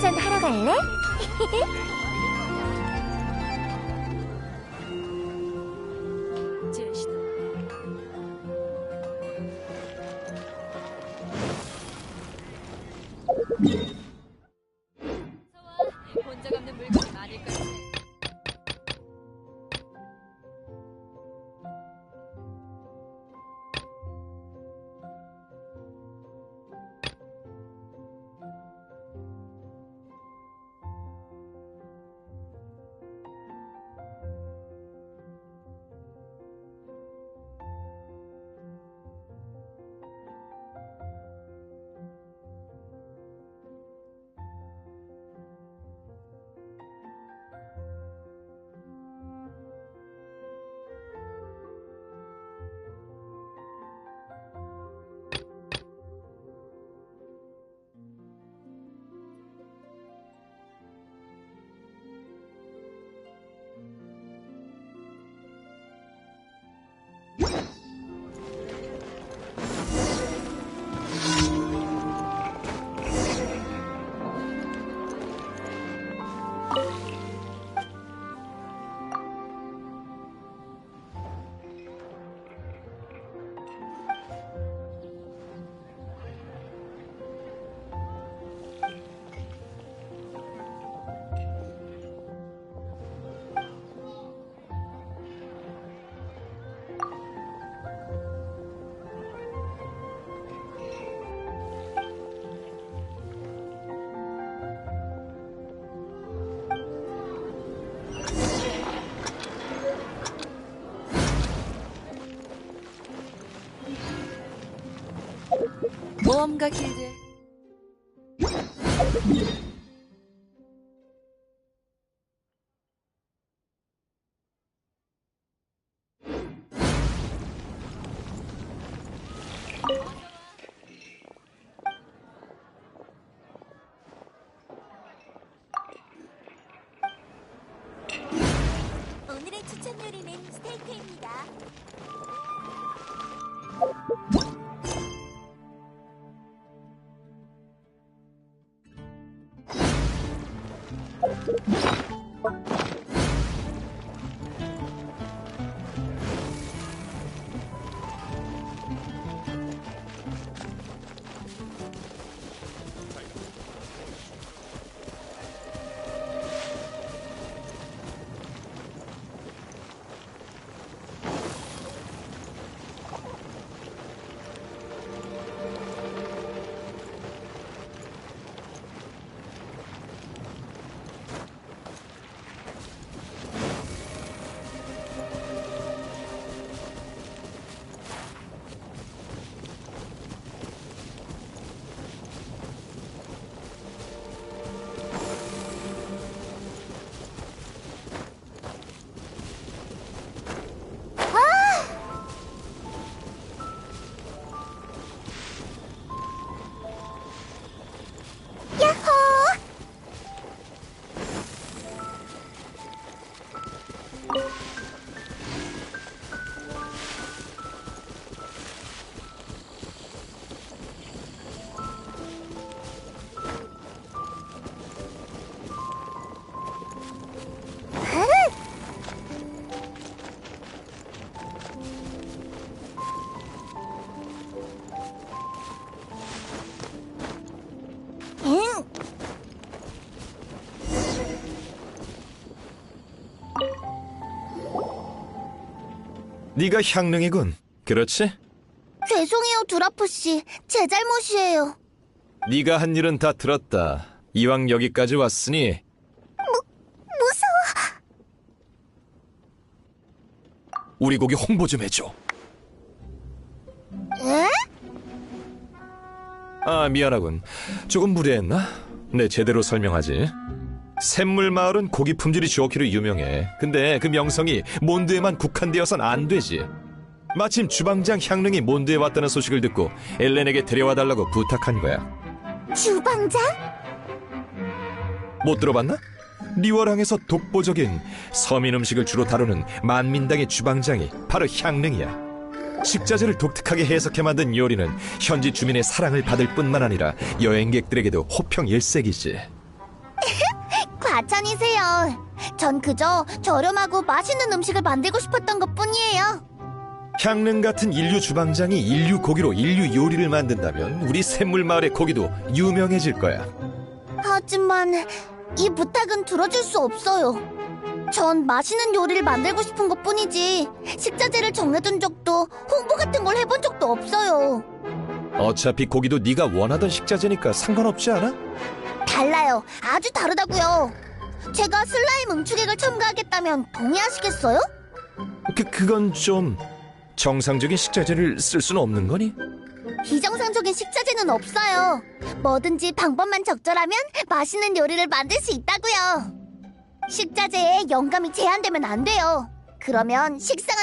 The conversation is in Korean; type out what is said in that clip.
한잔 하러 갈래? 모험가 길드. 오늘의 추천 요리는 스테이크입니다. 네가 향릉이군. 그렇지? 죄송해요, 두라프 씨. 제 잘못이에요. 네가 한 일은 다 들었다. 이왕 여기까지 왔으니 무서워. 우리 고기 홍보 좀 해줘. 에? 아 미안하군. 조금 무례했나? 네 제대로 설명하지. 샘물 마을은 고기 품질이 좋기로 유명해. 근데 그 명성이 몬드에만 국한되어선 안 되지. 마침 주방장 향릉이 몬드에 왔다는 소식을 듣고 엘렌에게 데려와 달라고 부탁한 거야. 주방장? 못 들어봤나? 리워랑에서 독보적인 서민 음식을 주로 다루는 만민당의 주방장이 바로 향릉이야. 식자재를 독특하게 해석해 만든 요리는 현지 주민의 사랑을 받을 뿐만 아니라 여행객들에게도 호평 일색이지. 과찬이세요. 전 그저 저렴하고 맛있는 음식을 만들고 싶었던 것 뿐이에요. 향릉 같은 인류 주방장이 인류 고기로 인류 요리를 만든다면 우리 샘물 마을의 고기도 유명해질 거야. 하지만 이 부탁은 들어줄 수 없어요. 전 맛있는 요리를 만들고 싶은 것 뿐이지 식자재를 정해둔 적도 홍보 같은 걸 해본 적도 없어요. 어차피 고기도 네가 원하던 식자재니까 상관없지 않아? 달라요. 아주 다르다고요. 제가 슬라임 응축액을 첨가하겠다면 동의하시겠어요? 그 그건 좀 정상적인 식자재를 쓸 수는 없는 거니? 비정상적인 식자재는 없어요. 뭐든지 방법만 적절하면 맛있는 요리를 만들 수 있다고요. 식자재에 영감이 제한되면 안 돼요. 그러면 식상한